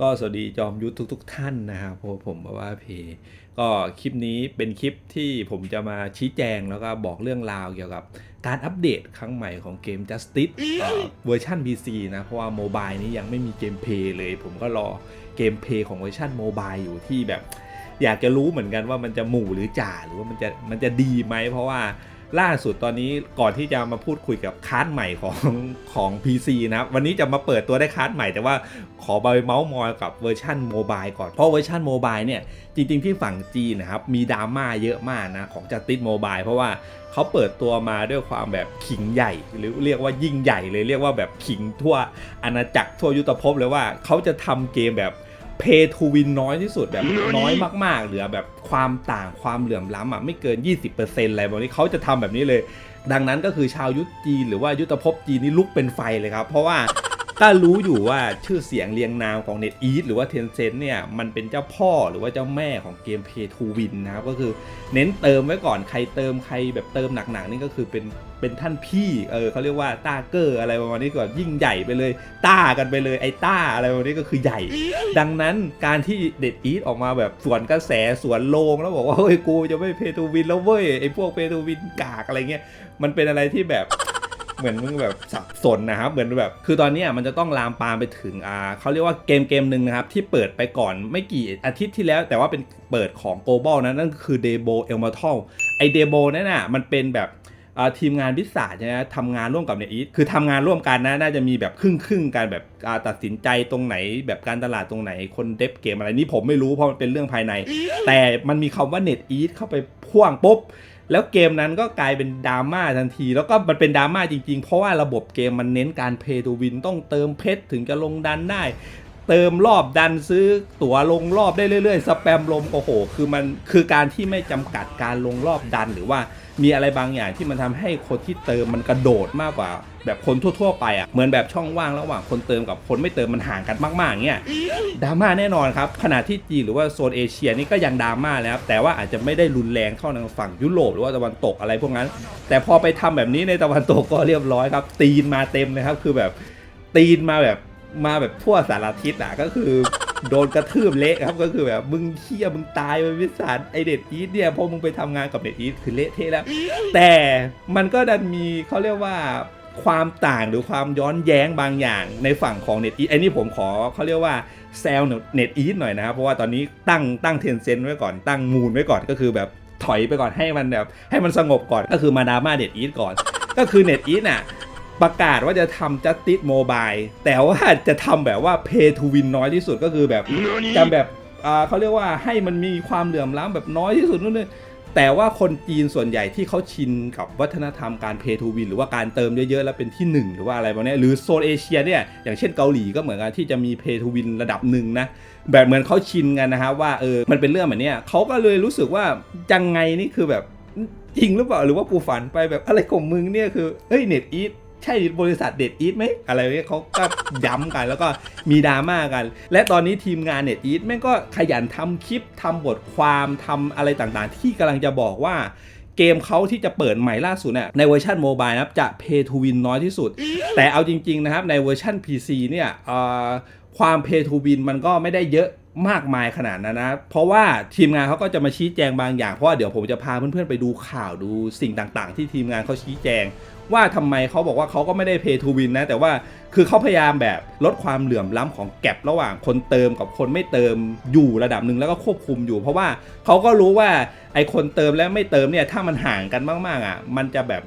ก็สวัสดีจอมยุทธทุก ๆ ท่านนะครับผมบอกว่าเพก็คลิปนี้เป็นคลิปที่ผมจะมาชี้แจงแล้วก็บอกเรื่องราวเกี่ยวกับการอัปเดตครั้งใหม่ของเกม Justice เวอร์ชัน PC นะ เพราะว่าโมบายนี้ยังไม่มีเกมเพลย์เลย ผมก็รอเกมเพลย์ของเวอร์ชันโมบายอยู่ที่แบบ อยากจะรู้เหมือนกันว่ามันจะหมู่หรือจ่าหรือว่ามันจะมันจะดีไหมเพราะว่า ล่าสุดตอนนี้ก่อนที่จะมาพูดคุยกับคาร์ดใหม่ของของ PC นะวันนี้จะมาเปิดตัวได้คาร์ดใหม่แต่ว่าขอไปเมาส์มอยกับเวอร์ชันโมบายก่อน เพราะเวอร์ชันโมบายเนี่ยจริงๆที่ฝั่งจีนนะครับมีดราม่าเยอะมากนะของจัติสโมบายเพราะว่าเขาเปิดตัวมาด้วยความแบบขิงใหญ่ หรือเรียกว่ายิ่งใหญ่เลยเรียกว่าแบบขิงทั่วอาณาจักรทั่วยุทธภพเลยว่าเขาจะทำเกมแบบ เพย์ทูวินน้อยที่สุดแบบน้อยมาก ๆ เหลือแบบความต่างความเหลื่อมล้ำอะไม่เกิน 20%อะไรแบบนี้เขาจะทำแบบนี้เลย ดังนั้นก็คือชาวยุทธจีนหรือว่ายุทธภพจีนนี่ลุกเป็นไฟเลยครับ เพราะว่า ก็รู้อยู่ว่าชื่อเสียงเรียงนามของ Net e a t หรือว่า Tencent เนี่ยมันเป็นเจ้าพ่อหรือว่าเจ้าแม่ของเกม Pay to Win นะครับก็คือเน้นเติมไว้ก่อนใครเติมใครแบบเติมหนักๆนี่ก็คือเป็นเป็นท่านพี่เออเขาเรียกว่าต้าเกอร์อะไรประมาณนี้ก่อนยิ่งใหญ่ไปเลย ต้ากันไปเลยไอ้ต้าอะไรประมาณนี้ก็คือใหญ่ ดังนั้นการที่เด็ดอีทออกมาแบบสวนกระแสสวนโลงแล้วบอกว่าเฮ้ยกูจะไม่เพทูวินแล้วเว้ยไอ้พวกเพทูวินกากอะไรเงี้ยมันเป็นอะไรที่แบบ เหมือนมึงแบบสับสนนะครับเหมือนแบบ คือตอนนี้มันจะต้องลามปามไปถึงอ่าเขาเรียกว่าเกมเกมหนึ่งนะครับ ที่เปิดไปก่อนไม่กี่อาทิตย์ที่แล้ว แต่ว่าเป็นเปิดของ global นะนั่นคือ d e b o e l m a t o l ไอเดโบนั่นน่ะมันเป็นแบบทีมงานวิสาใช่ไหมทำงานร่วมกับเนอีทคือทำงานร่วมกันนะ น่าจะมีแบบครึ่งครึ่งการแบบตัดสินใจตรงไหน แบบการตลาดตรงไหน คนเดฟเกมอะไรนี่ผมไม่รู้เพราะมันเป็นเรื่องภายใน แต่มันมีคำว่าเน็ตอีทเข้าไปพ่วงปุ๊บ แล้วเกมนั้นก็กลายเป็นดราม่าทันที แล้วก็มันเป็นดราม่าจริงๆ เพราะว่าระบบเกมมันเน้นการเพย์ทูวินต้องเติมเพชรถึงจะลงดันได้ เติมรอบดันซื้อตั๋วลงรอบได้เรื่อยๆ สแปมลมโอ้โห คือมันคือการที่ไม่จำกัดการลงรอบดันหรือว่า มีอะไรบางอย่างที่มันทำให้คนที่เติมมันกระโดดมากกว่า แบบคนทั่ว ๆ ไปอะเหมือนแบบช่องว่างระหว่างคนเติมกับคนไม่เติมมันห่างกันมากๆเงี้ยดราม่าแน่นอนครับขณะที่จีนหรือว่าโซนเอเชียนี่ก็ยังดราม่าแล้วครับแต่ว่าอาจจะไม่ได้รุนแรงเท่าทางฝั่งยุโรปหรือว่าตะวันตกอะไรพวกนั้น แต่พอไปทำแบบนี้ในตะวันตกก็เรียบร้อยครับ ตีนมาเต็มเลยครับคือแบบตีนมาแบบ มาแบบทั่วสารทิศอะก็คือโดนกระทืบเละครับก็คือแบบมึงเคี้ยมึงตายไปวิสารไอเด็ดอีทเนี่ยพอมึงไปทำงานกับเด็ดอีทคือเละเทะแล้ว แต่มันก็ดันมีเขาเรียกว่าความต่างหรือความย้อนแย้งบางอย่างในฝั่งของเน็ตอีไอ้นี่ผมขอเขาเรียกว่าแซลเน็ตอีทหน่อยนะครับ เพราะว่าตอนนี้ตั้งตั้งเทนเซนไว้ก่อนตั้งมูลไว้ก่อนก็คือแบบถอยไปก่อนให้มันแบบให้มันสงบก่อนก็คือมาดราม่าเน็ตอีทก่อน ก็คือเน็ตอีทน่ะ ประกาศว่าจะทำ Justice Mobile แต่ว่าจะทำแบบว่า Pay to Win น้อยที่สุดก็คือแบบจะแบบอ่าเขาเรียกว่าให้มันมีความเหลื่อมล้ำแบบน้อยที่สุดนู่นนี่แต่ว่าคนจีนส่วนใหญ่ที่เขาชินกับวัฒนธรรมการ Pay to Win หรือว่าการเติมเยอะๆ แล้วเป็นที่หนึ่งหรือว่าอะไรแบบเนี้ยหรือโซนเอเชียเนี่ยอย่างเช่นเกาหลีก็เหมือนกันที่จะมี Pay to Win ระดับหนึ่งนะแบบเหมือนเขาชินกันนะครับว่าเออมันเป็นเรื่องแบบเนี้ยเขาก็เลยรู้สึกว่ายังไงนี่คือแบบจริงหรือเปล่าหรือว่ากูฝันไปแบบอะไรของมึงเนี่ยคือเฮ้ยเน็ตอีท ใช่บริษัทเด็ดอีทไหมอะไรเงี้ยเขาก็ย้ำกัน แล้วก็มีดราม่ากัน และตอนนี้ทีมงานเน็ตอีทแม่งก็ขยันทำคลิปทำบทความทำอะไรต่างๆ ที่กำลังจะบอกว่าเกมเขาที่จะเปิดใหม่ล่าสุดเนี่ยในเวอร์ชันโมบายนะครับจะ Pay to Win น้อยที่สุด แต่เอาจริง ๆ นะครับ ในเวอร์ชัน PC เนี่ยความ Pay to Win มันก็ไม่ได้เยอะมากมายขนาดนั้นนะ เพราะว่าทีมงานเขาก็จะมาชี้แจงบางอย่าง เพราะว่าเดี๋ยวผมจะพาเพื่อนๆไปดูข่าวดูสิ่งต่างๆ ที่ทีมงานเขาชี้แจง ว่าทำไมเขาบอกว่าเขาก็ไม่ได้ Pay to Win นะ แต่ว่าคือเขาพยายามแบบลดความเหลื่อมล้ำของแก็บระหว่างคนเติมกับคนไม่เติมอยู่ระดับหนึ่งแล้วก็ควบคุมอยู่ เพราะว่าเขาก็รู้ว่าไอคนเติมและไม่เติมเนี่ยถ้ามันห่างกันมากๆอะมันจะแบบ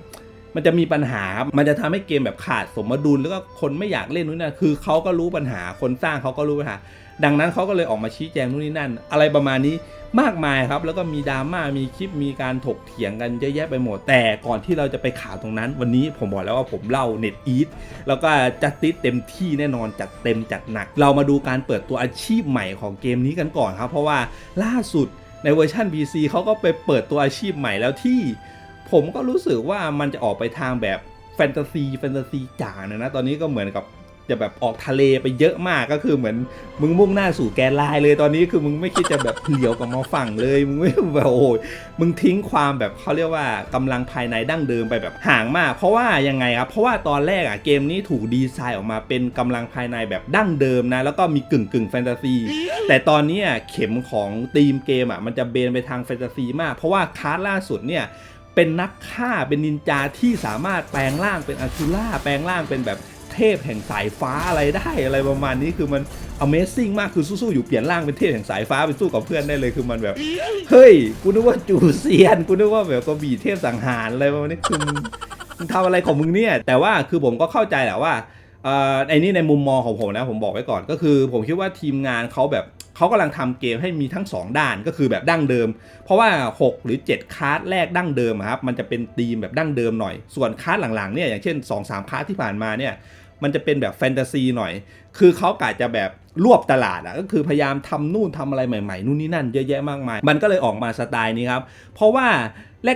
มันจะมีปัญหาครับมันจะทำให้เกมแบบขาดสมดุลแล้วก็คนไม่อยากเล่นนู่นนั่นคือเขาก็รู้ปัญหาคนสร้างเขาก็รู้ปัญหาดังนั้นเขาก็เลยออกมาชี้แจงนู่นนี่นั่น อะไรประมาณนี้มากมายครับ แล้วก็มีดราม่ามีคลิปมีการถกเถียงกันเยอะแยะไปหมด แต่ก่อนที่เราจะไปข่าวตรงนั้น วันนี้ผมบอกแล้วว่าผมเล่าเน็ตอีทแล้วก็จัดติดเต็มที่แน่นอนจัดเต็มจัดหนัก เรามาดูการเปิดตัวอาชีพใหม่ของเกมนี้กันก่อนครับ เพราะว่าล่าสุดในเวอร์ชัน PC เขาก็ไปเปิดตัวอาชีพใหม่แล้วที่ ผมก็รู้สึกว่ามันจะออกไปทางแบบแฟนตาซีแฟนตาซีจ๋านะนะ ตอนนี้ก็เหมือนกับจะแบบออกทะเลไปเยอะมากก็คือเหมือนมึงมุ่งหน้าสู่แกนไลน์เลยตอนนี้คือมึงไม่คิดจะแบบเหลียวกลับมาฝั่งเลยมึงไม่แบบโอ้ยมึงทิ้งความแบบเขาเรียกว่ากำลังภายในดั้งเดิมไปแบบห่างมาก เพราะว่ายังไงครับเพราะว่าตอนแรกอะเกมนี้ถูกดีไซน์ออกมาเป็นกำลังภายในแบบดั้งเดิมนะแล้วก็มีกึ่งกึ่งแฟนตาซีแต่ตอนนี้เข็มของธีมเกมอะมันจะเบนไปทางแฟนตาซีมาก เพราะว่าคาร์ดล่าสุดเนี่ย เป็นนักฆ่าเป็นนินจาที่สามารถแปลงร่างเป็นอาชูล่าแปลงร่างเป็นแบบเทพแห่งสายฟ้าอะไรได้อะไรประมาณนี้คือมัน Amazing มากคือสู้ๆอยู่เปลี่ยนร่างเป็นเทพแห่งสายฟ้าไปสู้กับเพื่อนได้เลยคือมันแบบ เฮ้ยกูนึกว่าจูเซียนกูนึกว่าแบบกบีเทพสังหารอะไรประมาณนี้คือมึงทำอะไรของมึงเนี่ย แต่ว่าคือผมก็เข้าใจแหละว่า ไอ้นี่ในมุมมองของผมนะผมบอกไว้ก่อนก็คือ ผมคิดว่าทีมงานเขาแบบเขากำลังทำเกมให้มีทั้ง 2 ด้านก็คือแบบดั้งเดิม เพราะว่า 6 หรือ 7 คาร์ดแรกดั้งเดิมครับมันจะเป็นธีมแบบดั้งเดิมหน่อย ส่วนคาร์ดหลังๆเนี่ยอย่างเช่น 2-3 คาร์ดที่ผ่านมาเนี่ยมันจะเป็นแบบแฟนตาซีหน่อย คือเขากะจะแบบรวบตลาดอะก็คือพยายามทำนู่นทำอะไรใหม่ๆนู่นนี่นั่นเยอะแยะมากมาย มันก็เลยออกมาสไตล์นี้ครับ เพราะว่า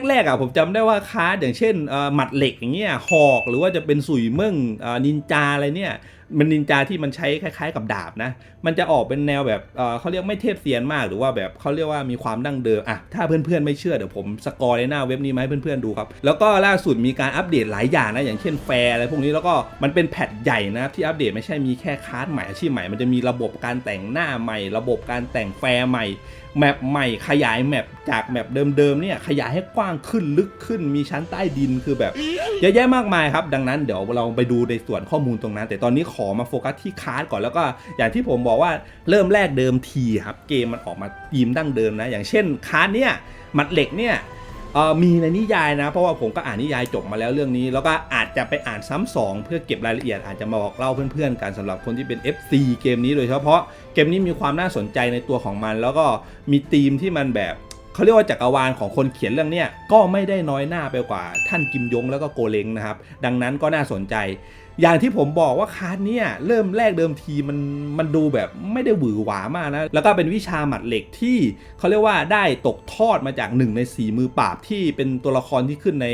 แรกๆอะผมจำได้ว่าคาอย่างเช่นหมัดเหล็กอย่างเงี้ยหอก หรือว่าจะเป็นสุยเมิ่งอนินจาอะไรเนี่ยมันนินจาที่มันใช้คล้ายๆกับดาบนะ มันจะออกเป็นแนวแบบเขาเรียกไม่เทพเซียนมาก หรือว่าแบบเขาเรียกว่ามีความดั้งเดิมอะถ้าเพื่อนๆไม่เชื่อเดี๋ยวผมสกอร์ในหน้าเว็บนี้มาให้เพื่อนๆดูครับ แล้วก็ล่าสุดมีการอัปเดตหลายอย่างนะ อย่างเช่นแฟร์อะไรพวกนี้ แล้วก็มันเป็นแพทใหญ่นะที่อัปเดตไม่ใช่มีแค่คลาสใหม่อาชีพใหม่ มันจะมีระบบการแต่งหน้าใหม่ ระบบการแต่งแฟร์ใหม่แมปใหม่ขยายแมปจากแมปเดิมๆเนี่ยขยายให้กว้างขึ้นลึกขึ้นมีชั้นใต้ดินคือแบบเยอะแยะมากมายครับ ดังนั้นเดี๋ยวเราไปดูในส่วนข้อมูลตรงนั้น แต่ตอนนี้ขอมาโฟกัสที่คาร์ดก่อนแล้วก็อย่างที่ผมบอกว่าเริ่มแรกเดิมทีครับ เกมมันออกมาธีมดั้งเดิมนะ อย่างเช่นคาร์ดเนี่ยหมัดเหล็กเนี่ย เออมีในนิยายนะ เพราะว่าผมก็อ่านนิยายจบมาแล้วเรื่องนี้ แล้วก็อาจจะไปอ่านซ้ำสองเพื่อเก็บรายละเอียดอาจจะมาบอกเล่าเพื่อนๆกันสำหรับคนที่เป็น FC เกมนี้โดยเฉพาะเกมนี้มีความน่าสนใจในตัวของมัน แล้วก็มีธีมที่มันแบบเขาเรียกว่าจักรวาลของคนเขียนเรื่องนี้ก็ไม่ได้น้อยหน้าไปกว่าท่านกิมยงแล้วก็โกเลงนะครับ ดังนั้นก็น่าสนใจ อย่างที่ผมบอกว่าคาร์ดเนี่ยเริ่มแรกเดิมทีมันมันดูแบบไม่ได้หวือหวามากนะ แล้วก็เป็นวิชาหมัดเหล็กที่เขาเรียกว่าได้ตกทอดมาจากหนึ่งในสีมือปราบที่เป็นตัวละครที่ขึ้นใน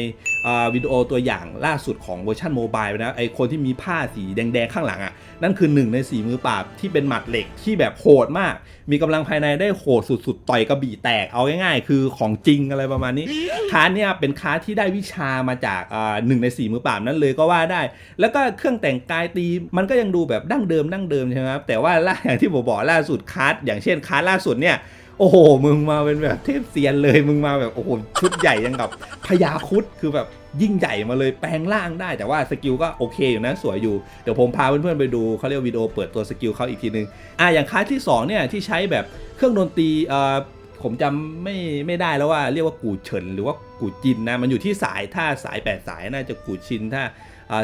วิดีโอตัวอย่างล่าสุดของเวอร์ชันโมบายนะไอคนที่มีผ้าสีแดงๆข้างหลังอะ่ะนั่นคือหนึ่งในสีมือปราบที่เป็นหมัดเหล็กที่แบบโหดมากมีกำลังภายในได้โหดสุดๆ ต่อยกระบี่แตกเอาง่ายๆ คือของจริงอะไรประมาณนี้คาเนี่ยเป็นคาที่ได้วิชามาจากอ่าหนึ่งในสี่มือปราบนั้นเลยก็ว่าได้ แล้วก็เครื่องแต่งกายตีมันก็ยังดูแบบดั้งเดิมดั้งเดิมใช่ไหมครับแต่ว่าล่าอย่างที่ผมบอกล่าสุดคาร์ดอย่างเช่นคาร์ดล่าสุดเนี่ย โอ้โห มึงมาเป็นแบบเทพเซียนเลย มึงมาแบบโอ้โหชุดใหญ่ยังกับพญาคุดคือแบบยิ่งใหญ่มาเลยแปลงร่างได้แต่ว่าสกิลก็โอเคอยู่นะสวยอยู่ เดี๋ยวผมพาเพื่อนๆไปดูเขาเรียกวิดีโอเปิดตัวสกิลเขาอีกทีนึงอะอย่างคลาสที่สองเนี่ยที่ใช้แบบเครื่องดนตรีเอ่อผมจำไม่ไม่ได้แล้วว่าเรียกว่ากูเฉินหรือว่ากูจินนะมันอยู่ที่สายถ้าสายแปดสายน่าจะกูชินถ้า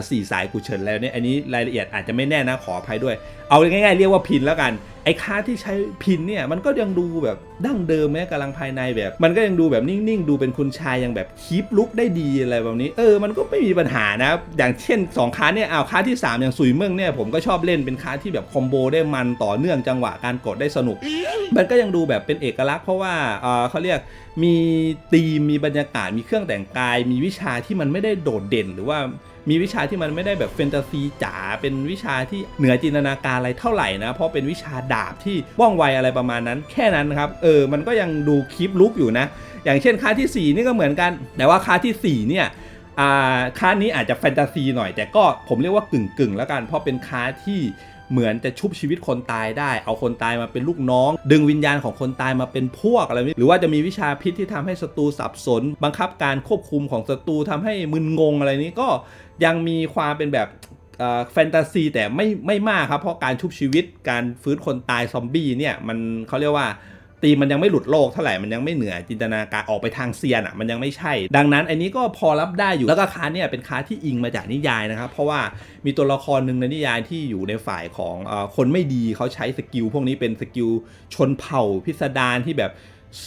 สี่สายกูเฉินแล้วเนี่ยอันนี้รายละเอียดอาจจะไม่แน่นะขออภัยด้วย เอาง่ายๆเรียกว่าพินแล้วกันไอ้ค่าที่ใช้พินเนี่ยมันก็ยังดูแบบดั้งเดิมแม้กำลังภายในแบบ มันก็ยังดูแบบนิ่งๆ ดูเป็นคุณชายยังแบบคีปลุกได้ดีอะไรแบบนี้ เออมันก็ไม่มีปัญหานะอย่างเช่น2ค้าเนี่ยเอาค้าที่ 3 อย่างสุยเมืองเนี่ยผมก็ชอบเล่นเป็นค้าที่แบบคอมโบได้มันต่อเนื่องจังหวะการกดได้สนุก มันก็ยังดูแบบเป็นเอกลักษณ์เพราะว่าเออเขาเรียกมีธีมมีบรรยากาศมีเครื่องแต่งกาย มีวิชาที่มันไม่ได้โดดเด่นหรือว่า มีวิชาที่มันไม่ได้แบบแฟนตาซีจ๋าเป็นวิชาที่เหนือจินตนาการอะไรเท่าไหร่นะเพราะเป็นวิชาดาบที่ว่องไวอะไรประมาณนั้น แค่นั้นครับเออมันก็ยังดูคลิปลุกอยู่นะ อย่างเช่นค่าทีสี่4 นี่ก็เหมือนกัน แต่ว่าค่าทีสี่4เนี่ยอ่าคาร์ดนี้อาจจะแฟนตาซีหน่อยแต่ก็ผมเรียกว่ากึ่งกึ่งๆแล้วกัน เพราะเป็นคาร์ดที่ เหมือนจะชุบชีวิตคนตายได้ เอาคนตายมาเป็นลูกน้อง ดึงวิญญาณของคนตายมาเป็นพวกอะไรนี้หรือว่าจะมีวิชาพิษที่ทำให้ศัตรูสับสน บังคับการควบคุมของศัตรูทำให้มึนงงอะไรนี้ก็ยังมีความเป็นแบบแฟนตาซีแต่ไม่ไม่มากครับ เพราะการชุบชีวิตการฟื้นคนตายซอมบี้เนี่ยมันเขาเรียกว่า ตีมันยังไม่หลุดโลกเท่าไหร่มันยังไม่เหนือจินตนาการออกไปทางเซียนอะมันยังไม่ใช่ ดังนั้นอันนี้ก็พอรับได้อยู่แล้วก็คาเนี่ยเป็นคาที่อิงมาจากนิยายนะครับ เพราะว่ามีตัวละครหนึ่งในนิยายที่อยู่ในฝ่ายของอคนไม่ดีเขาใช้สกิลพวกนี้เป็นสกิลชนเผ่าพิสดารที่แบบ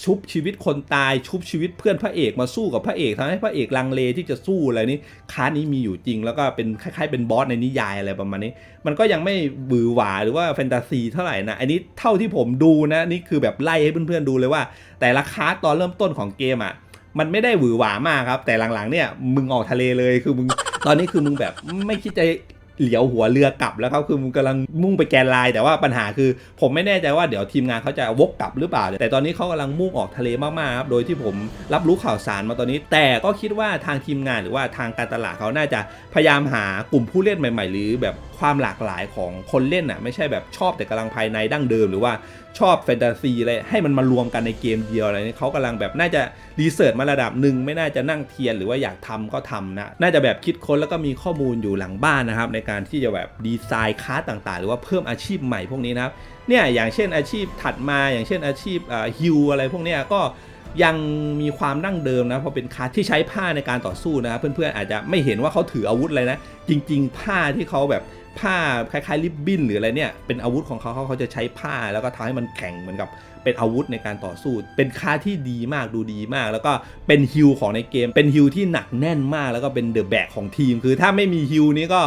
ชุบชีวิตคนตายชุบชีวิตเพื่อนพระเอกมาสู้กับพระเอกทำให้พระเอกลังเลที่จะสู้อะไรนี่คานี้มีอยู่จริง แล้วก็เป็นคล้ายๆเป็นบอสในนิยายอะไรประมาณนี้ มันก็ยังไม่บือหวาหรือว่าแฟนตาซีเท่าไหร่นะอันนี้เท่าที่ผมดูนะนี่คือแบบไล่ให้เพื่อนๆดูเลยว่า แต่ละคาตอนเริ่มต้นของเกมอะมันไม่ได้หวือหวามากครับ แต่หลังๆเนี่ยมึงออกทะเลเลยคือมึงตอนนี้คือมึงแบบไม่คิดจะ เหลียวหัวเรือกลับแล้วครับคือมันกำลังมุ่งไปแกนไลน์แต่ว่าปัญหาคือ ผมไม่แน่ใจว่าเดี๋ยวทีมงานเขาจะวกกลับหรือเปล่า แต่ตอนนี้เขากำลังมุ่งออกทะเลมากๆครับโดยที่ผมรับรู้ข่าวสารมาตอนนี้ แต่ก็คิดว่าทางทีมงานหรือว่าทางการตลาดเขาน่าจะพยายามหากลุ่มผู้เล่นใหม่ ๆ หรือแบบ ความหลากหลายของคนเล่นอะไม่ใช่แบบชอบแต่กำลังภายในดั้งเดิม หรือว่าชอบแฟนตาซีอะไรให้มันมารวมกันในเกมเดียวอะไรนี้เขากำลังแบบน่าจะรีเสิร์ชมาระดับหนึ่งไม่น่าจะนั่งเทียนหรือว่าอยากทำก็ทำนะน่าจะแบบคิดค้นแล้วก็มีข้อมูลอยู่หลังบ้านนะครับในการที่จะแบบดีไซน์คลาสต่างๆ หรือว่าเพิ่มอาชีพใหม่พวกนี้นะครับเนี่ยอย่างเช่นอาชีพถัดมาอย่างเช่นอาชีพฮิวอะไรพวกนี้ก็ยังมีความดั้งเดิมนะเพราะเป็นคาสที่ใช้ผ้าในการต่อสู้นะเพื่อนๆอาจจะไม่เห็นว่าเขาถืออาวุธอะไรนะ จริง ๆ ผ้าที่เขาแบบ ผ้าคล้ายๆ ริบบิ้นหรืออะไรเนี่ยเป็นอาวุธของเขาเขาเขาจะใช้ผ้าแล้วก็ทำให้มันแข็งเหมือนกับเป็นอาวุธในการต่อสู้ เป็นคาที่ดีมากดูดีมาก แล้วก็เป็นฮิลของในเกม เป็นฮิลที่หนักแน่นมากแล้วก็เป็นเดอะแบกของทีม คือถ้าไม่มีฮิลนี้ก็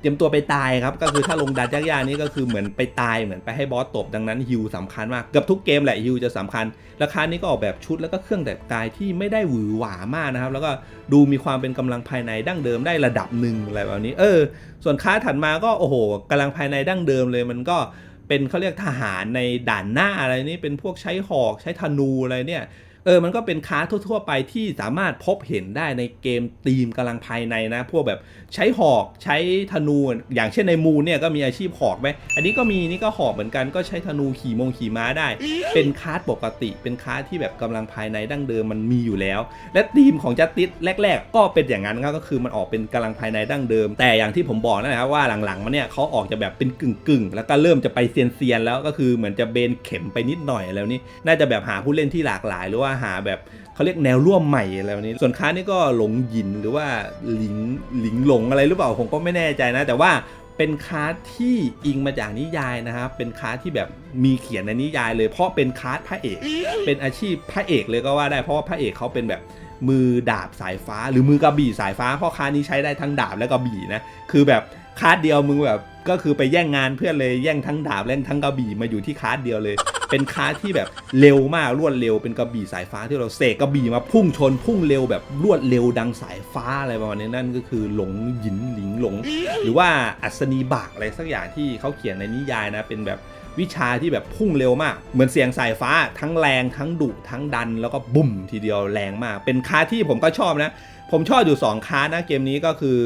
เตรียมตัวไปตายครับ ก็คือถ้าลงดันยากๆนี้ก็คือเหมือนไปตายเหมือนไปให้บอสตบดังนั้นฮิลสำคัญมากเกือบทุกเกมแหละฮิลจะสำคัญ ราคานี้ก็ออกแบบชุดแล้วก็เครื่องแต่งกายที่ไม่ได้หวือหวามากนะครับ แล้วก็ดูมีความเป็นกำลังภายในดั้งเดิมได้ระดับหนึ่งอะไรแบบนี้ เออ ส่วนค้าถัดมาก็โอ้โหกำลังภายในดั้งเดิมเลยมันก็เป็นเขาเรียกทหารในด่านหน้าอะไรนี่เป็นพวกใช้หอกใช้ธนูอะไรเนี่ย เออมันก็เป็นค้าทั่ว ๆ ไปที่สามารถพบเห็นได้ในเกมตีมกำลังภายในนะ พวกแบบใช้หอกใช้ธนูอย่างเช่นในมูนเนี่ยก็มีอาชีพหอกไหมอันนี้ก็มีนี่ก็หอกเหมือนกันก็ใช้ธนูขี่มงขี่ม้าได้ เป็นคาร์ดปกติเป็นคาร์ดที่แบบกำลังภายในดั้งเดิมมันมีอยู่แล้ว และธีมของจัสติสแรก ๆ ก็เป็นอย่างนั้นครับก็คือมันออกเป็นกำลังภายในดั้งเดิม แต่อย่างที่ผมบอกนะครับว่าหลังๆมาเนี่ยเขาออกจะแบบเป็นกึ่งๆ แล้วก็เริ่มจะไปเซียนๆแล้วก็คือเหมือนจะเบนเข็มไปนิดหน่อยแล้วนี่น่าจะแบบหาผู้เล่นที่หลากหลายหรือว่าหาแบบเขาเรียกแนวร่วมใหม่อะไรแบบนี้ ส่วนค้านี่ก็หลงหยินหรือว่าหลิงหลิงหลงอะไรหรือเปล่าผมก็ไม่แน่ใจนะ แต่ว่าเป็นคาร์ดที่อิงมาจากนิยายนะครับ เป็นคาร์ดที่แบบมีเขียนในนิยายเลย เพราะเป็นคาร์ดพระเอก เป็นอาชีพพระเอกเลยก็ว่าได้ เพราะว่าพระเอกเขาเป็นแบบมือดาบสายฟ้า หรือมือกระบี่สายฟ้า เพราะคาร์ดนี้ใช้ได้ทั้งดาบและกระบี่นะ คือแบบคาร์ดเดียวมึงแบบ ก็คือไปแย่งงานเพื่อนเลยแย่งทั้งดาบและทั้งกระบี่มาอยู่ที่คาร์ดเดียวเลย เป็นคาร์ดที่แบบเร็วมากรวดเร็วเป็นกระบี่สายฟ้าที่เราเสกกระบี่มาพุ่งชนพุ่งเร็วแบบรวดเร็วดังสายฟ้าอะไรประมาณนี้นั่นก็คือหลงหยินหลิงหลง หรือว่าอัศนีบากอะไรสักอย่างที่เขาเขียนในนิยายนะเป็นแบบ วิชาที่แบบพุ่งเร็วมาก เหมือนเสียงสายฟ้าทั้งแรงทั้งดุทั้งดันแล้วก็บุ่มทีเดียวแรงมาก เป็นคาที่ผมก็ชอบนะ ผมชอบอยู่ 2คานะเกมนี้ก็คือ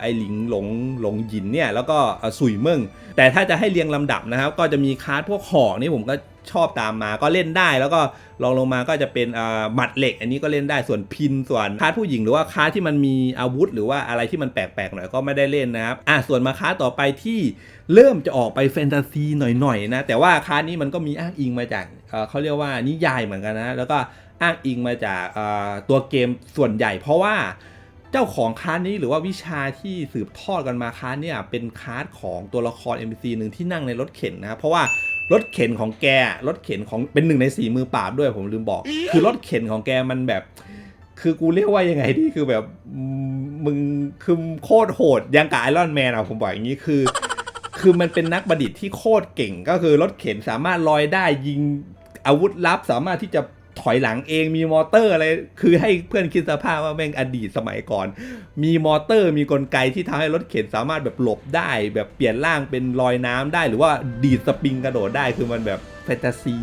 ไอหลิงหลงหลงหยินเนี่ยแล้วก็สุยเมิงแต่ถ้าจะให้เรียงลำดับนะครับ ก็จะมีคาพวกหอกนี่ผมก็ ชอบตามมาก็เล่นได้ แล้วก็ลองลงมาก็จะเป็นหมัดเหล็ก อันนี้ก็เล่นได้ส่วนพินส่วนคาร์ดผู้หญิงหรือว่าคาร์ดที่มันมีอาวุธ หรือว่าอะไรที่มันแปลกๆหน่อยก็ไม่ได้เล่นนะครับอะส่วนมาคาร์ดต่อไปที่เริ่มจะออกไปแฟนตาซีหน่อยๆนะแต่ว่าคาร์ดนี้มันก็มีอ้างอิงมาจากเขาเรียกว่านิยายเหมือนกันนะแล้วก็อ้างอิงมาจากตัวเกมส่วนใหญ่ เพราะว่าเจ้าของคาร์ดนี้หรือว่าวิชาที่สืบทอดกันมาคาร์ดเนี่ยเป็นคาร์ดของตัวละคร NPC หนึ่งที่นั่งในรถเข็นนะเพราะว่า รถเข็นของแกรถเข็นของเป็นหนึ่งในสี่มือปราบด้วยผมลืมบอก คือรถเข็นของแกมันแบบ คือกูเรียกว่ายังไงดีคือแบบมึงคือโคตรโหดยังกับไอรอนแมนอะผมบอกอย่างนี้คือ คือมันเป็นนักประดิษฐ์ที่โคตรเก่งก็คือรถเข็นสามารถลอยได้ยิงอาวุธลับสามารถที่จะ ถอยหลังเองมีมอเตอร์อะไร คือให้เพื่อนคิดสภาพว่าแม่งอดีตสมัยก่อน มีมอเตอร์มีกลไกที่ทำให้รถเข็นสามารถแบบหลบได้ แบบเปลี่ยนร่างเป็นลอยน้ำได้ หรือว่าดีดสปริงกระโดดได้คือมันแบบแฟนตาซี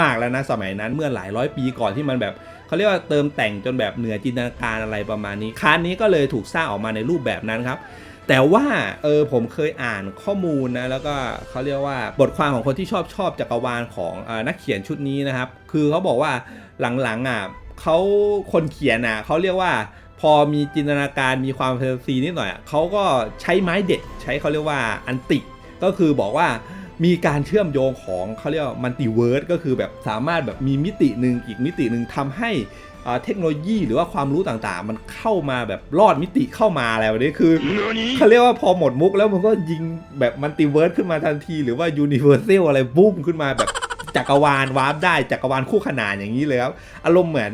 มาก ๆ แล้วนะสมัยนั้นเมื่อหลายร้อยปีก่อนที่มันแบบเขาเรียกว่าเติมแต่งจนแบบเหนือจินตนาการอะไรประมาณนี้คานนี้ก็เลยถูกสร้างออกมาในรูปแบบนั้นครับ แต่ว่าเออผมเคยอ่านข้อมูลนะแล้วก็เขาเรียกว่าบทความของคนที่ชอบชอบจักรวาลของอนักเขียนชุดนี้นะครับ คือเขาบอกว่าหลังๆอะเขาคนเขียนอะเขาเรียกว่าพอมีจินตนาการมีความแฟนตาซีนิดหน่อยเขาก็ใช้ไม้เด็ดใช้เขาเรียกว่าอันติก็คือบอกว่ามีการเชื่อมโยงของเขาเรียกว่ามัลติเวิร์สก็คือแบบสามารถแบบมีมิติหนึ่งอีกมิติหนึ่งทำให้ เทคโนโลยีหรือว่าความรู้ต่างๆ มันเข้ามาแบบรอดมิติเข้ามาอะไรแบบนี้คือเขาเรียกว่าพอหมดมุกแล้วมันก็ยิงแบบมัลติเวิร์สขึ้นมาทันที หรือว่ายูนิเวอร์แซลอะไรบุ้มขึ้นมาแบบจักรวาลวาร์ปได้จักรวาลคู่ขนานอย่างนี้เลยครับอารมณ์เหมือน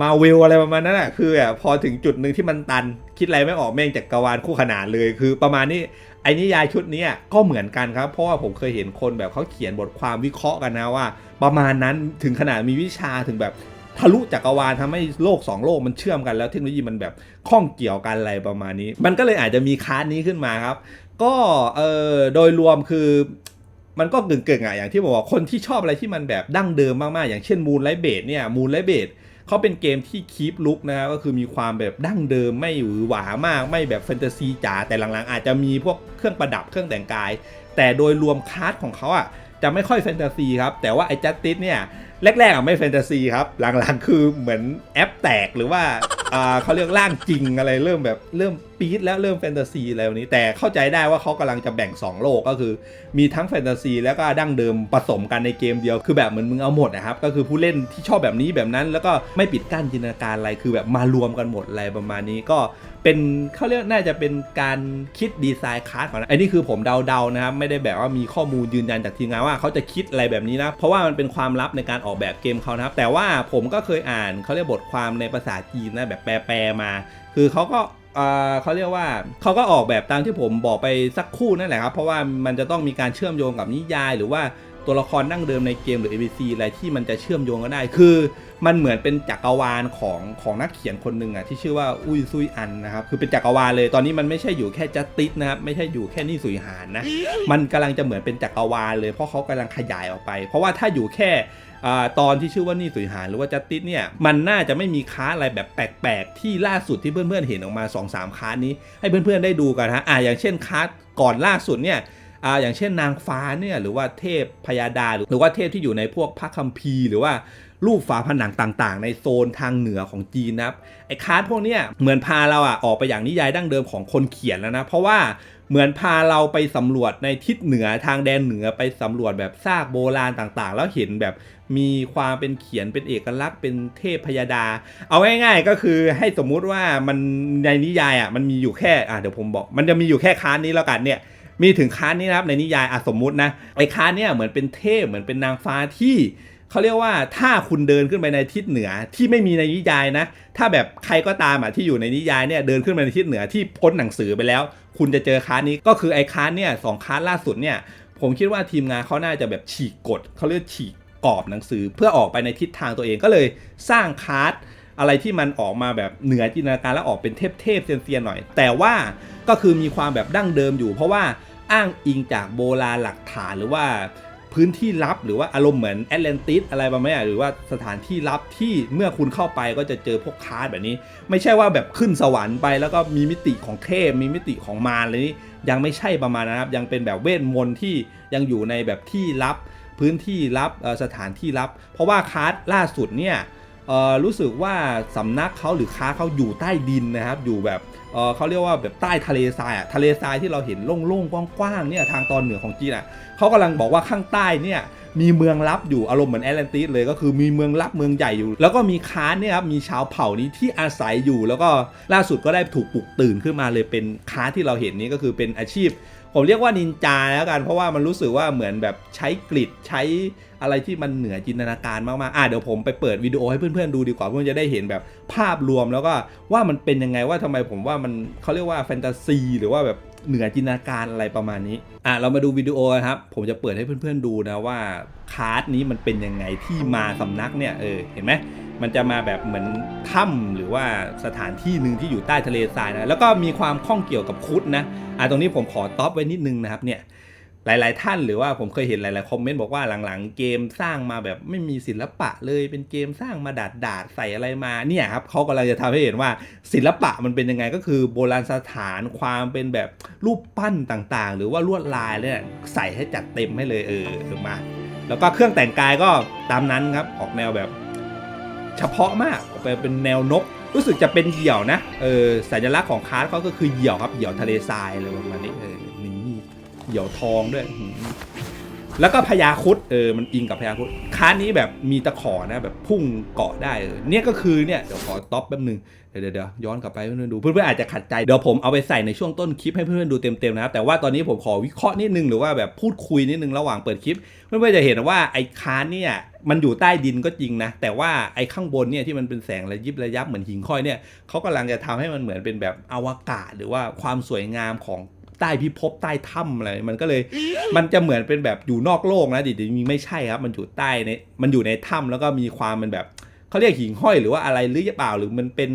มาเวลอะไรประมาณนั้นแหะคือแบบพอถึงจุดหนึ่งที่มันตัน คิดอะไรไม่ออกแม่งจักรวาลคู่ขนานเลย คือประมาณนี้ไอ้นิยายชุดนี้ก็เหมือนกันครับ เพราะว่าผมเคยเห็นคนแบบเขาเขียนบทความวิเคราะห์กันนะว่า ประมาณนั้นถึงขนาดมีวิชาถึงแบบ ทะลุจักรวาลทำให้โลก 2 โลกมันเชื่อมกันแล้วเทคโนโลยีมันแบบข้องเกี่ยวกันอะไรประมาณนี้ มันก็เลยอาจจะมีคาร์ดนี้ขึ้นมาครับ ก็เออโดยรวมคือมันก็เก่งๆอะอย่างที่บอกว่าคนที่ชอบอะไรที่มันแบบดั้งเดิมมากๆ อย่างเช่นมูนไลเบดเนี่ยมูนไลเบดเขาเป็นเกมที่คีปลุกนะก็คือมีความแบบดั้งเดิมไม่หวือหวามาก ไม่แบบแฟนตาซีจ๋าแต่หลังๆ อาจจะมีพวกเครื่องประดับเครื่องแต่งกาย แต่โดยรวมคาร์ดของเขาอะจะไม่ค่อยแฟนตาซีครับ แต่ว่าไอ้จัสติสเนี่ย แรกๆอะไม่แฟนตาซีครับหลังๆคือเหมือนแอปแตกหรือว่าอ่าเขาเรียกร่างจริงอะไรเริ่มแบบเริ่ม ปี๊ดแล้วเริ่มแฟนตาซีอะไรแบบนี้ แต่เข้าใจได้ว่าเขากำลังจะแบ่ง 2 โลกก็คือ มีทั้งแฟนตาซีแล้วก็ดั้งเดิมผสมกันในเกมเดียว คือแบบเหมือนมึงเอาหมดนะครับ ก็คือผู้เล่นที่ชอบแบบนี้แบบนั้น แล้วก็ไม่ปิดกั้นจินตนาการอะไรคือแบบมารวมกันหมดอะไรประมาณนี้ก็เป็นเขาเรียกน่าจะเป็นการคิดดีไซน์คาร์ดของนะไอ้นี่คือผมเดาๆนะครับ ไม่ได้แบบว่ามีข้อมูลยืนยันจากทีมงานว่าเขาจะคิดอะไรแบบนี้นะ เพราะว่ามันเป็นความลับในการออกแบบเกมเขานะครับ แต่ว่าผมก็เคยอ่านเขาเรียกบทความในภาษาจีนนะแบบแปลๆมา คือเขาก็ เขาเรียกว่าเขาก็ออกแบบตามที่ผมบอกไปสักคู่นั่นแหละครับ เพราะว่ามันจะต้องมีการเชื่อมโยงกับนิยาย หรือว่าตัวละครดั้งเดิมในเกมหรือ ABC อะไรที่มันจะเชื่อมโยงกันได้ คือมันเหมือนเป็นจักรวาลของของนักเขียนคนหนึ่งอะที่ชื่อว่าอุยซุยอันนะครับ คือเป็นจักรวาลเลยตอนนี้มันไม่ใช่อยู่แค่จัสติสนะครับไม่ใช่อยู่แค่นี่สุยหานนะมันกำลังจะเหมือนเป็นจักรวาลเลยเพราะเขากำลังขยายออกไป เพราะว่าถ้าอยู่แค่ ตอนที่ชื่อว่านี่สุยหานหรือว่าจัตติสเนี่ยมันน่าจะไม่มีค้าอะไรแบบแปลกๆ ที่ล่าสุดที่เพื่อนๆเห็นออกมา 2-3 ค้านี้ ให้เพื่อนๆได้ดูกันฮะอ่าอย่างเช่นค้าก่อนล่าสุดเนี่ยอ่าอย่างเช่นนางฟ้าเนี่ยหรือว่าเทพพยาดาหรือว่าเทพที่อยู่ในพวกพระคัมภีร์หรือว่ารูปฝาผนังต่างๆ ในโซนทางเหนือของจีนนะครับไอ้คาร์ดพวกเนี้ยเหมือนพาเราอะออกไปอย่างนิยายดั้งเดิมของคนเขียนแล้วนะ เพราะว่าเหมือนพาเราไปสำรวจในทิศเหนือทางแดนเหนือไปสำรวจแบบซากโบราณต่างๆ แล้วเห็นแบบ มีความเป็นเขียนเป็นเอกลักษณ์เป็นเทพพยาดา เอาง่ายๆก็คือให้สมมุติว่ามันในนิยายอะมันมีอยู่แค่อะเดี๋ยวผมบอก มันจะมีอยู่แค่ค้านนี้แล้วกันเนี่ยมีถึงค้านนี้นะครับในนิยายอะสมมุตินะไอ้ค้านเนี่ยเหมือนเป็นเทพเหมือนเป็นนางฟ้าที่เขาเรียกว่าถ้าคุณเดินขึ้นไปในทิศเหนือที่ไม่มีในนิยายนะ ถ้าแบบใครก็ตามอะที่อยู่ในนิยายเนี่ยเดินขึ้นไปในทิศเหนือที่พ้นหนังสือไปแล้ว คุณจะเจอค้านนี้ก็คือไอ้ค้านเนี่ยสองค้านล่าสุดเนี่ยผมคิดว่าทีมงานเขาน่าจะแบบฉีกกฎเขาเรียกฉีก กอบหนังสือเพื่อออกไปในทิศทางตัวเองก็เลยสร้างคาร์ดอะไรที่มันออกมาแบบเหนือจินตนาการแล้วออกเป็นเทพเทพเซียนๆหน่อย แต่ว่าก็คือมีความแบบดั้งเดิมอยู่ เพราะว่าอ้างอิงจากโบราณหลักฐานหรือว่าพื้นที่ลับหรือว่าอารมณ์เหมือนแอตแลนติสอะไรประมาณนี้หรือว่าสถานที่ลับที่เมื่อคุณเข้าไปก็จะเจอพวกคาร์ดแบบนี้ ไม่ใช่ว่าแบบขึ้นสวรรค์ไป แล้วก็มีมิติของเทพมีมิติของมารอะไรนี้ยังไม่ใช่ประมาณนะครับ ยังเป็นแบบเวทมนต์ที่ยังอยู่ในแบบที่ลับ พื้นที่ลับสถานที่ลับ เพราะว่าคาร์ดล่าสุดเนี่ยรู้สึกว่าสำนักเขาหรือค้าเขาอยู่ใต้ดินนะครับ อยู่แบบเเขาเรียกว่าแบบใต้ทะเลทรายอะทะเลทรายที่เราเห็นโล่งๆกว้างๆเนี่ยทางตอนเหนือของจีนอะเขากำลังบอกว่าข้างใต้เนี่ยมีเมืองลับอยู่อารมณ์เหมือนแอตแลนติสเลยก็คือมีเมืองลับเมืองใหญ่อยู่ แล้วก็มีค้าเนี่ยครับมีชาวเผ่านี้ที่อาศัยอยู่ แล้วก็ล่าสุดก็ได้ถูกปลุกตื่นขึ้นมาเลยเป็นค้าที่เราเห็นนี้ก็คือเป็นอาชีพ ผมเรียกว่านินจาแล้วกัน เพราะว่ามันรู้สึกว่าเหมือนแบบใช้กริดใช้อะไรที่มันเหนือจินตนาการมากๆ อะเดี๋ยวผมไปเปิดวิดีโอให้เพื่อนๆดูดีกว่าเพื่อนจะได้เห็นแบบภาพรวมแล้วก็ว่ามันเป็นยังไงว่าทำไมผมว่ามันเขาเรียกว่าแฟนตาซีหรือว่าแบบ เหนือจินตนาการอะไรประมาณนี้ อะเรามาดูวิดีโอครับ ผมจะเปิดให้เพื่อนๆดูนะว่าคาร์ดนี้มันเป็นยังไงที่มาสำนักเนี่ย เออ เห็นไหม มันจะมาแบบเหมือนถ้ำหรือว่าสถานที่หนึ่งที่อยู่ใต้ทะเลทรายนะ แล้วก็มีความข้องเกี่ยวกับคุดนะ อะตรงนี้ผมขอท็อปไว้นิดนึงนะครับเนี่ย หลาย ๆ ท่านหรือว่าผมเคยเห็นหลาย ๆ คอมเมนต์บอกว่าหลัง ๆ เกมสร้างมาแบบไม่มีศิลปะเลยเป็นเกมสร้างมาดาดดาดๆใส่อะไรมาเนี่ยครับเขากำลังจะทำให้เห็นว่าศิลปะมันเป็นยังไงก็คือโบราณสถานความเป็นแบบรูปปั้นต่าง ๆ หรือว่าลวดลายเนี่ยใส่ให้จัดเต็มให้เลยเออมา แล้วก็เครื่องแต่งกายก็ตามนั้นครับออกแนวแบบ เฉพาะมากออกไปเป็นแนวนกรู้สึกจะเป็นเหยี่ยวนะเออสัญลักษณ์ของคาร์ดเขาก็คือเหยี่ยวครับเหยี่ยวทะเลทรายอะไรประมาณนี้เออนี่เหยี่ยวทองด้วยแล้วก็พญาคุดเออมันอิงกับพญาคุดค้านี้แบบมีตะขอนะแบบพุ่งเกาะได้เออเนี่ยก็คือเนี่ยเดี๋ยวขอต็อปแป๊บนึงเดี๋ยวเดี๋ยวย้อนกลับไปเพื่อนๆดูเพื่อนๆอาจจะขัดใจเดี๋ยวผมเอาไปใส่ในช่วงต้นคลิปให้เพื่อนๆดูเต็มๆนะครับแต่ว่าตอนนี้ผมขอวิเคราะห์นิดนึงหรือว่าแบบพูดคุยนิดนึงระหว่างเปิดคลิป เพื่อนๆจะเห็นว่าไอ้ค้านเนี่ยมันอยู่ใต้ดินก็จริงนะ แต่ว่าไอ้ข้างบนเนี่ยที่มันเป็นแสงระยิบระยับเหมือนหิ่งห้อยเนี่ยเขากำลังจะทำให้มันเหมือนเป็นแบบอวกาศ หรือว่าความสวยงามของ ใต้พิภพใต้ถ้ำอะไรมันก็เลยมันจะเหมือนเป็นแบบอยู่นอกโลกนะจริงๆไม่ใช่ครับ มันอยู่ใต้ในมันอยู่ในถ้ำแล้วก็มีความเป็นแบบเขาเรียกหิ่งห้อยหรือว่าอะไรหรือเปล่าหรือมันเป็น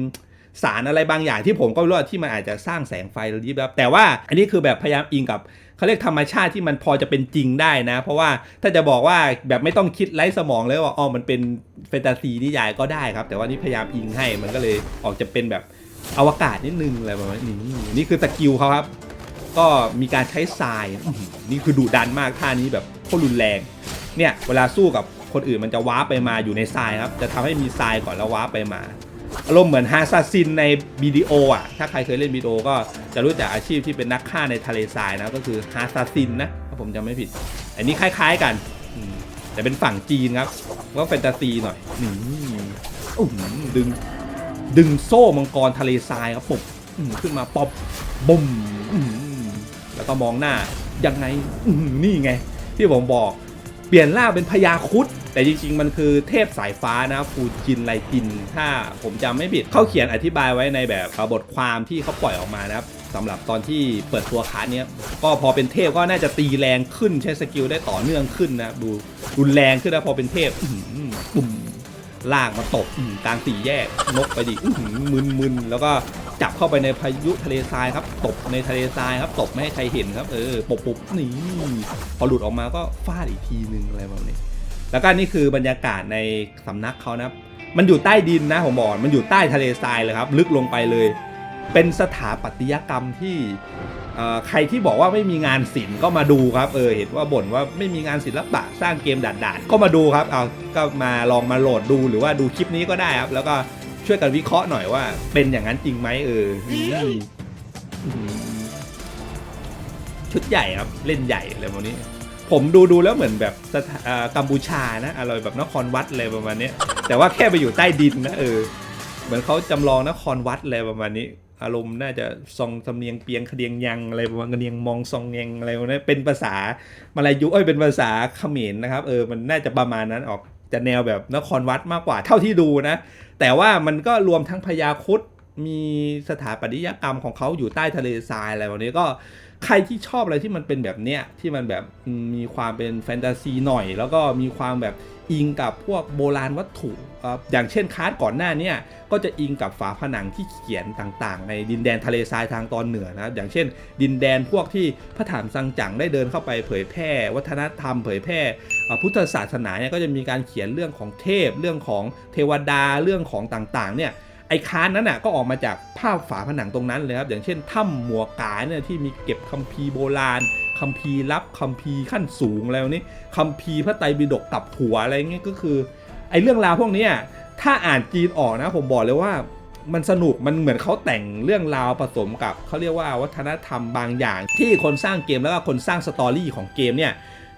สารอะไรบางอย่างที่ผมก็ไม่รู้ที่มันอาจจะสร้างแสงไฟระยิบบแต่ว่าอันนี้คือแบบพยายามอิงกับเขาเรียกธรรมชาติที่มันพอจะเป็นจริงได้นะ เพราะว่าถ้าจะบอกว่าแบบไม่ต้องคิดไร้สมองเลยว่าอ๋อมันเป็นแฟนตาซีนิยายก็ได้ครับ แต่ว่านี่พยายามอิงให้มันก็เลยออกจะเป็นแบบอวกาศนิดนึงอะไรประมาณนี้นี่คือสกิลเขาครับ ก็มีการใช้ทรายนี่คือดุดันมากท่านี้แบบโคตรรุนแรงเนี่ยเวลาสู้กับคนอื่นมันจะว้าไปมาอยู่ในทรายครับ จะทำให้มีทรายก่อนแล้วว้าไปมา อารมณ์เหมือนฮาซาซินในวิดีโออะ ถ้าใครเคยเล่นวิดีโอก็จะรู้จักอาชีพที่เป็นนักฆ่าในทะเลทรายนะก็คือฮาซาซินนะถ้าผมจำไม่ผิด อันนี้คล้าย ๆกัน แต่เป็นฝั่งจีนครับ ก็แฟนตาซีหน่อยนี่อื้อหือดึง ดึงโซ่มังกรทะเลทรายครับปุ๊บอื้อขึ้นมาป๊อบบุ้ม แล้วก็มองหน้ายังไงนี่ไง ที่ผมบอกเปลี่ยนร่าเป็นพญาคุดแต่จริงๆ มันคือเทพสายฟ้านะฟูจินไลจิน ถ้าผมจำไม่ผิดเขาเขียนอธิบายไว้ในแบบบทความที่เขาปล่อยออกมานะครับสำหรับตอนที่เปิดตัวคาร์ดเนี้ยก็พอเป็นเทพก็น่าจะตีแรงขึ้นใช้สกิลได้ต่อเนื่องขึ้นนะดูรุนแรงขึ้นนะพอเป็นเทพปุ่มลากมาตกกลางสี่แยกนกไปดิมึนๆแล้วก็ จับเข้าไปในพายุทะเลทรายครับ ตบในทะเลทรายครับ ตบไม่ให้ใครเห็นครับ เออปบปุบนี่พอหลุดออกมาก็ฟาดอีกทีนึงอะไรแบบนี้ แล้วก็นี่คือบรรยากาศในสำนักเขานะครับ มันอยู่ใต้ดินนะผมบอกมันอยู่ใต้ทะเลทรายเลยครับ ลึกลงไปเลย เป็นสถาปัตยกรรมที่เอ่อใครที่บอกว่าไม่มีงานศิลป์ก็มาดูครับ เออเห็นว่าบ่นว่าไม่มีงานศิลปะสร้างเกมด่านๆก็มาดูครับ เอาก็มาลองมาโหลดดูหรือว่าดูคลิปนี้ก็ได้ครับ แล้วก็ ช่วยกันวิเคราะห์หน่อยว่า เป็นอย่างนั้นจริงไหมเอออืมชุดใหญ่ครับ เล่นใหญ่อะไรแบบนี้ ผมดูดูแล้วเหมือนแบบสถาอ่ากัมพูชานะอะไรแบบนครวัดอะไรประมาณเนี้ยแต่ว่าแค่ไปอยู่ใต้ดินนะเออ เหมือนเขาจำลองนครวัดอะไรประมาณนี้ อารมณ์น่าจะซองสำเนียงเปียงคเดียงยังอะไรประมาณคเดียงมองซองเงงอะไรประมาณนี้เป็นภาษามาลายูเอ้ยเป็นภาษาเขมรนะครับ เออมันน่าจะประมาณนั้นออก จะแนวแบบนครวัดมากกว่าเท่าที่ดูนะ แต่ว่ามันก็รวมทั้งพญาคุดมีสถาปัตยกรรมของเขาอยู่ใต้ทะเลทรายอะไรแบบนี้ก็ใครที่ชอบอะไรที่มันเป็นแบบเนี้ยที่มันแบบมีความเป็นแฟนตาซีหน่อย แล้วก็มีความแบบ อิงกับพวกโบราณวัตถุ อย่างเช่นคาร์ดก่อนหน้านี่ยก็จะอิงกับฝาผนังที่เขียนต่างๆ ในดินแดนทะเลทรายทางตอนเหนือนะอย่างเช่น ดินแดนพวกที่พระถามซังจั๋งได้เดินเข้าไปเผยแพร่ วัฒนธรรม เผยแพร่พุทธศาสนาเนี่ยก็จะมีการเขียนเรื่องของเทพ เรื่องของเทวดาเรื่องของต่างๆเนี่ยไอ้คานนั้นน่ะก็ออกมาจากภาพฝาผนังตรงนั้นเลยครับอย่างเช่นถ้ำหมัวกาเนี่ยที่มีเก็บคัมภีร์โบราณ คัมภีร์ลับคัมภีร์ขั้นสูงอะไรพวนี้คัมภีร์พระไตรปิฎกกลับหัวอะไรเงี้ยก็คือไอ้เรื่องราวพวกนี้ถ้าอ่านจีนออกนะผมบอกเลยว่ามันสนุกมันเหมือนเขาแต่งเรื่องราวผสมกับเขาเรียกว่าวัฒนธรรมบางอย่าง ที่คนสร้างเกมแล้วก็คนสร้างสตอรี่ของเกมเนี่ย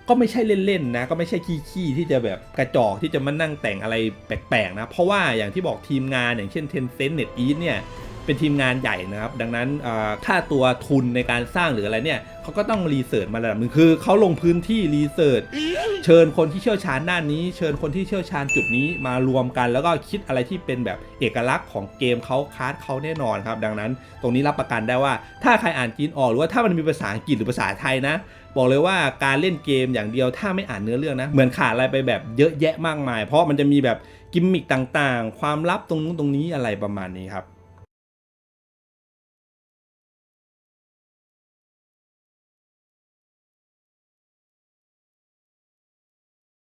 ก็ไม่ใช่เล่นๆนะก็ไม่ใช่ขี้ๆที่จะแบบกระจอกที่จะมานั่งแต่งอะไรแปลกๆนะเพราะว่าอย่างที่บอกทีมงานอย่างเช่น Tencent NetEase เนี่ย เป็นทีมงานใหญ่นะครับ ดังนั้นอ่าค่าตัวทุนในการสร้างหรืออะไรเนี่ยเขาก็ต้องรีเสิร์ชมาระดับหนึงคือเขาลงพื้นที่รีเสิร์ชเชิญคนที่เชี่ยวชาญด้านนี้ เชิญคนที่เชี่ยวชาญจุดนี้มารวมกัน แล้วก็คิดอะไรที่เป็นแบบเอกลักษณ์ของเกมเขาคาร์ดเขาแน่นอนครับ ดังนั้น ตรงนี้รับประกันได้ว่า ถ้าใครอ่านจีนออกหรือว่าถ้ามันมีภาษาอังกฤษหรือภาษาไทยนะบอกเลยว่าการเล่นเกมอย่างเดียวถ้าไม่อ่านเนื้อเรื่องนะ เหมือนขาดอะไรไปแบบเยอะแยะมากมาย เพราะมันจะมีแบบกิมมิคต่างๆ ความลับตรงนู้นตรงนี้อะไรประมาณนี้ครับ